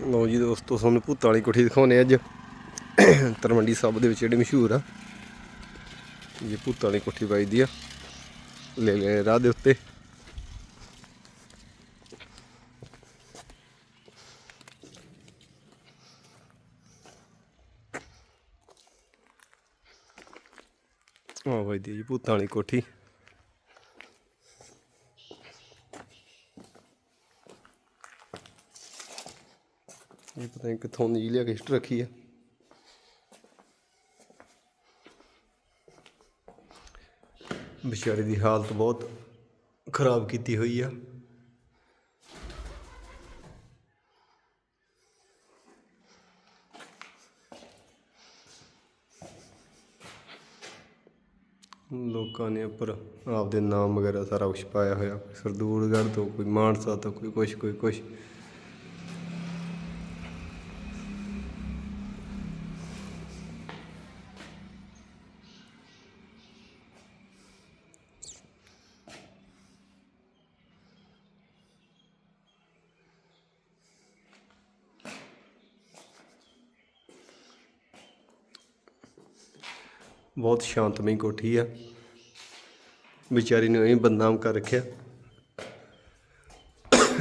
ਲਓ ਜੀ ਦੋਸਤੋ, ਤੁਹਾਨੂੰ ਭੂਤਾਂ ਵਾਲੀ ਕੋਠੀ ਦਿਖਾਉਨੇ ਅੱਜ। ਤਰਮੰਡੀ ਸਾਹਿਬ ਦੇ ਵਿੱਚ ਜਿਹੜੇ ਮਸ਼ਹੂਰ ਆ। ਇਹ ਭੂਤਾਂ ਵਾਲੀ ਕੋਠੀ ਵੱਜਦੀ ਆ। ਲੈ ਲੈ, ਰਾਹ ਦੇ ਉੱਤੇ। ਆ ਵੱਜਦੀ ਜੀ, ਭੂਤਾਂ ਵਾਲੀ ਕੋਠੀ। ਇਹ ਪਤਾ ਨਹੀਂ ਕਿੱਥੋਂ ਦੀ ਲਿਆ ਕੇ ਹਿਸਟ ਰੱਖੀ ਆ। ਵਿਚਾਰੇ ਦੀ ਹਾਲਤ ਬਹੁਤ ਖਰਾਬ ਕੀਤੀ ਹੋਈ ਆ। ਲੋਕਾਂ ਨੇ ਉੱਪਰ ਆਪਦੇ ਨਾਮ ਵਗੈਰਾ ਸਾਰਾ ਕੁਛ ਪਾਇਆ ਹੋਇਆ। ਸਰਦੂਲਗੜ੍ਹ ਤੋਂ ਕੋਈ ਮਾਨਸਾ ਤੋਂ ਕੋਈ ਕੁਛ ਕੋਈ ਕੁਛ। ਬਹੁਤ ਸ਼ਾਂਤਮਈ ਕੋਠੀ ਆ। ਵਿਚਾਰੀ ਨੂੰ ਇਹ ਬਦਨਾਮ ਕਰ ਰੱਖਿਆ।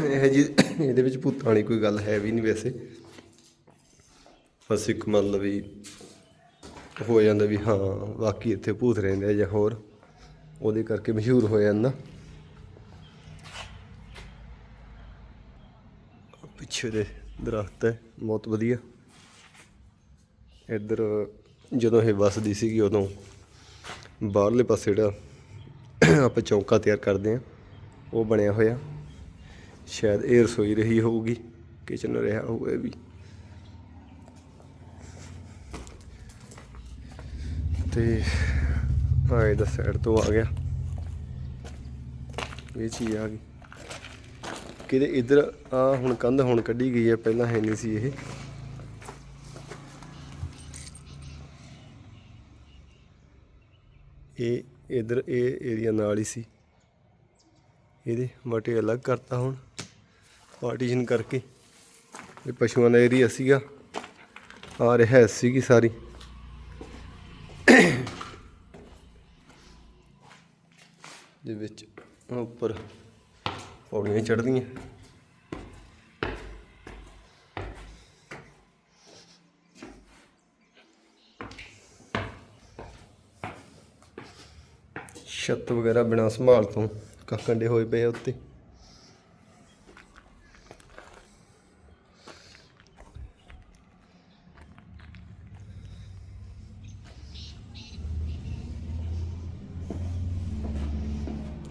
ਇਹ ਜੀ ਇਹਦੇ ਵਿੱਚ ਭੂਤਾਂ ਵਾਲੀ ਕੋਈ ਗੱਲ ਹੈ ਵੀ ਨਹੀਂ ਵੈਸੇ। ਬਸ ਇੱਕ ਮਤਲਬ ਵੀ ਹੋ ਜਾਂਦਾ ਵੀ ਹਾਂ, ਬਾਕੀ ਇੱਥੇ ਭੂਤ ਰਹਿੰਦੇ ਆ ਜਾਂ ਹੋਰ, ਉਹਦੇ ਕਰਕੇ ਮਸ਼ਹੂਰ ਹੋ ਜਾਂਦਾ। ਪਿੱਛੇ ਦੇ ਦਰਖਤ ਹੈ, ਬਹੁਤ ਵਧੀਆ। ਇੱਧਰ ਜਦੋਂ ਇਹ ਵਸਦੀ ਸੀਗੀ, ਉਦੋਂ ਬਾਹਰਲੇ ਪਾਸੇ ਜਿਹੜਾ ਆਪਾਂ ਚੌਂਕਾ ਤਿਆਰ ਕਰਦੇ ਆ ਉਹ ਬਣਿਆ ਹੋਇਆ। ਸ਼ਾਇਦ ਇਹ ਰਸੋਈ ਰਹੀ ਹੋਊਗੀ ਕਿਚਨ ਰਿਹਾ ਹੋਵੇ ਵੀ। ਤੇ ਆ ਇਹਦਾ ਸਾਈਡ ਤੋਂ ਆ ਗਿਆ। ਇਹ ਚੀਜ਼ ਆ ਗਈ। ਕਿਤੇ ਇੱਧਰ ਆ ਹੁਣ ਕੰਧ ਹੁਣ ਕੱਢੀ ਗਈ ਹੈ, ਪਹਿਲਾਂ ਹੈ ਨਹੀਂ ਸੀ ਇਹ। ਇਹ ਇਧਰ ਇਹ ਏਰੀਆ ਨਾਲ ਹੀ ਸੀ। ਇਹਦੇ ਬਟੇ ਅਲੱਗ ਕਰਤਾ ਹੁਣ ਪਾਰਟੀਸ਼ਨ ਕਰਕੇ। ਇਹ ਪਸ਼ੂਆਂ ਦਾ ਏਰੀਆ ਸੀਗਾ। ਆ ਰਿਹਾ ਸੀਗੀ ਸਾਰੀ। ਦੇ ਵਿੱਚ ਉੱਪਰ ਪੌੜੀਆਂ ਚੜ੍ਹਦੀਆਂ। ਛੱਤ ਵਗੈਰਾ ਬਿਨਾਂ ਸੰਭਾਲ ਤੋਂ ਕੱਕੰਡੇ ਹੋਏ ਪਏ ਆ ਉੱਤੇ।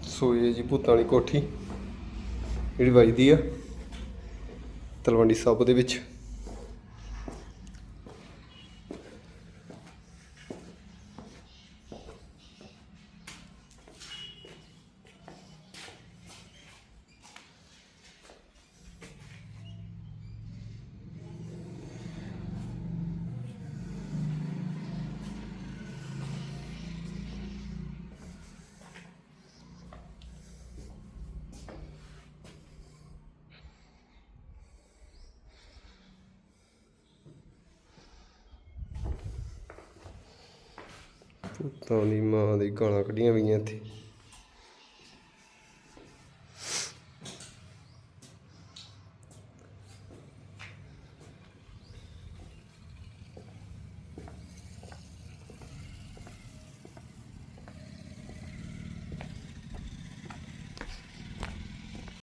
ਸੋ ਇਹ ਜੀ ਭੂਤਾਂ ਵਾਲੀ ਕੋਠੀ, ਜਿਹੜੀ ਵੱਜਦੀ ਆ ਤਲਵੰਡੀ ਸਾਬੋ ਦੇ ਵਿੱਚ। ਭੂਤਾਂ ਦੀ ਮਾਂ ਦੀ ਗਾਲਾਂ ਕੱਢੀਆਂ ਗਈਆਂ ਇੱਥੇ।